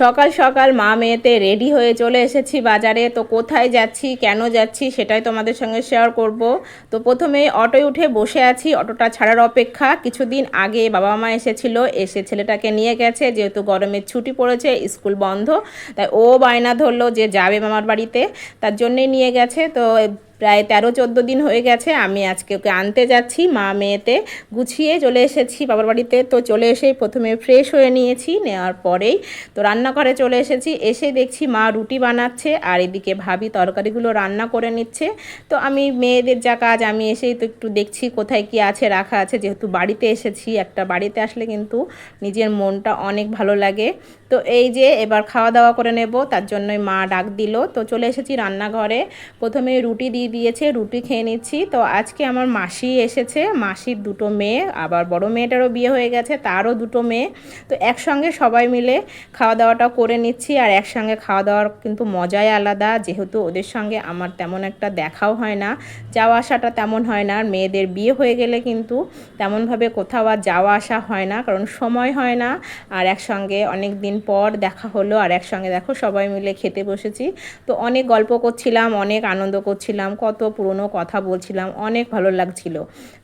সকাল সকাল মা মেয়েতে রেডি হয়ে চলে এসেছি বাজারে। তো কোথায় যাচ্ছি, কেন যাচ্ছি সেটাই তোমাদের সঙ্গে শেয়ার করব। তো প্রথমে অটোয় উঠে বসে আছি, অটোটা ছাড়ার অপেক্ষা। কিছুদিন আগে বাবা মা এসেছিল, এসে ছেলেটাকে নিয়ে গেছে। যেহেতু গরমের ছুটি পড়েছে, স্কুল বন্ধ, তাই ও বায়না ধরলো যে যাবে মামার বাড়িতে। তার জন্যেই নিয়ে গেছে। তো প্রায় তেরো, চোদ্দ দিন হয়ে গেছে, আমি আজকে ওকে আনতে যাচ্ছি, মা মেয়েতে গুছিয়ে চলে এসেছি, বাবার বাড়িতে তো চলে এসেই প্রথমে ফ্রেশ হয়ে নিয়েছি, নেওয়ার পরেই তো রান্নাঘরে চলে এসেছি, এসে দেখছি মা রুটি বানাচ্ছে, আর এদিকে ভাবি তরকারিগুলো রান্না করে নিচ্ছে, তো আমি মেয়েদের যা কাজ, আমি এসেই তো একটু দেখছি কোথায় কি আছে, রাখা আছে, যেহেতু বাড়িতে এসেছি, একটা বাড়িতে আসলে কিন্তু নিজের মনটা অনেক ভালো লাগে, তো এই যে এবার খাওয়া দাওয়া করে নেব, তার জন্যই মা ডাক দিল, তো চলে এসেছি রান্নাঘরে, প্রথমে রুটি দিয়ে দিয়েছে, রুটি খেয়ে নিচ্ছি। তো আজকে আমার মাসি এসেছে, মাসির দুটো মেয়ে, আবার বড় মেয়েটারও বিয়ে হয়ে গেছে, তারও দুটো মেয়ে। তো একসঙ্গে সবাই মিলে খাওয়া দাওয়াটা করে নিচ্ছি, আর একসঙ্গে খাওয়া দাওয়ার কিন্তু মজাই আলাদা। যেহেতু ওদের সঙ্গে আমার তেমন একটা দেখাও হয় না, যাওয়া আসাটা তেমন হয় না, আর মেয়েদের বিয়ে হয়ে গেলে কিন্তু তেমনভাবে কোথাও আর যাওয়া আসা হয় না, কারণ সময় হয় না। আর একসঙ্গে অনেক দিন পর দেখা হলো, আর একসঙ্গে দেখো সবাই মিলে খেতে বসেছি। তো অনেক গল্প করছিলাম, অনেক আনন্দ করছিলাম কত পুরনো কথা বলছিলাম, অনেক ভালো লাগছিল।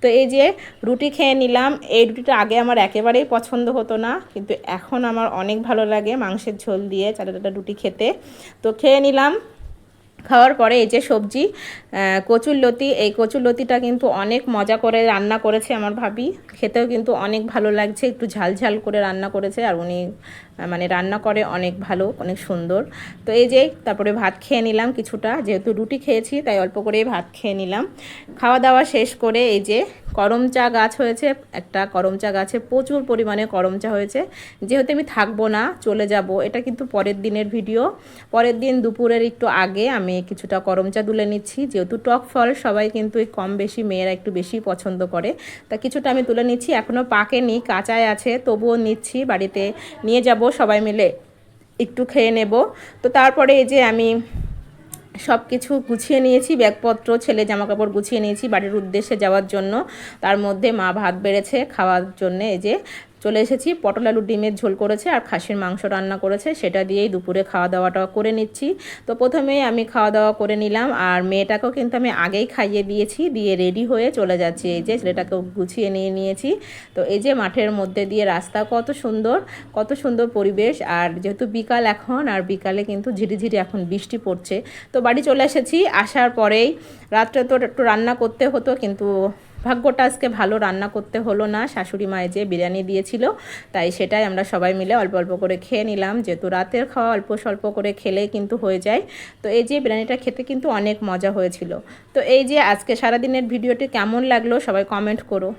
তো এই যে রুটি খেয়ে নিলাম, এই রুটিটা আগে আমার একেবারেই পছন্দ হতো না, কিন্তু এখন আমার অনেক ভালো লাগে মাংসের ঝোল দিয়ে, চাটা রুটি খেতে। তো খেয়ে নিলাম খাওয়ার পরে এই যে সবজি কচুর লতি, এই কচুর লতিটা কিন্তু অনেক মজা করে রান্না করেছে আমার ভাবি। খেতেও কিন্তু অনেক ভালো লাগছে, একটু ঝাল ঝাল করে রান্না করেছে আর উনি মানে রান্না করে অনেক ভালো, অনেক সুন্দর। তো এই যে, তারপরে ভাত খেয়ে নিলাম কিছুটা, যেহেতু রুটি খেয়েছি, তাই অল্প করেই ভাত খেয়ে নিলাম। খাওয়া দাওয়া শেষ করে এই যে করম চা গাছ হয়েছে, একটা করম চা গাছে প্রচুর পরিমাণে করম চা হয়েছে। যেহেতু আমি থাকব না, চলে যাব, এটা কিন্তু পরের দিনের ভিডিও পরের দিন দুপুরের একটু আগে আমি কিছুটা করম চা তুলে নিচ্ছি। যেহেতু টক ফল, সবাই কিন্তু এই কম বেশি মেয়েরা একটু বেশি পছন্দ করে। তা কিছুটা আমি তুলে নিচ্ছি এখনও পাকেনি, কাঁচায় আছে, তবুও নিচ্ছি, বাড়িতে নিয়ে যাব সবাই মিলে, একটু খেয়ে নেব। তো তারপরে এই যে আমি সব কিছু গুছিয়ে নিয়েছি, ব্যাগপত্র, ছেলে জামাকাপড় গুছিয়ে নিয়েছি বাড়ির উদ্দেশ্যে যাওয়ার জন্য। তার মধ্যে মা ভাত বেড়েছে খাওয়ার জন্যে, এই যে চলে এসেছি। পটল আলু ডিমের ঝোল করেছে আর খাসির মাংস রান্না করেছে। সেটা দিয়েই দুপুরে খাওয়া দাওয়াটা করে নিচ্ছি। তো প্রথমেই আমি খাওয়া দাওয়া করে নিলাম আর মেয়েটাকেও কিন্তু আমি আগেই খাইয়ে দিয়েছি। দিয়ে রেডি হয়ে চলে যাচ্ছি। এই যে ছেলেটাকেও গুছিয়ে নিয়ে নিয়েছি। তো এই যে মাঠের মধ্যে দিয়ে রাস্তা কত সুন্দর কত সুন্দর পরিবেশ। আর যেহেতু বিকাল এখন, আর বিকালে কিন্তু ঝিরিঝিরি এখন বৃষ্টি পড়ছে। তো বাড়ি চলে এসেছি। আসার পরেই রাত্রে তো একটু রান্না করতে হতো, কিন্তু ভাগ্যটা আজকে ভালো রান্না করতে হলো না। শাশুড়ি মায়ে যে বিরিয়ানি দিয়েছিল, তাই সেটাই আমরা সবাই মিলে অল্প অল্প করে খেয়ে নিলাম। যেহেতু রাতের খাওয়া অল্প স্বল্প করে খেলে কিন্তু হয়ে যায়। তো এই যে বিরিয়ানিটা খেতে কিন্তু অনেক মজা হয়েছিল। তো এই যে আজকে সারাদিনের ভিডিওটি কেমন লাগল সবাই কমেন্ট করো।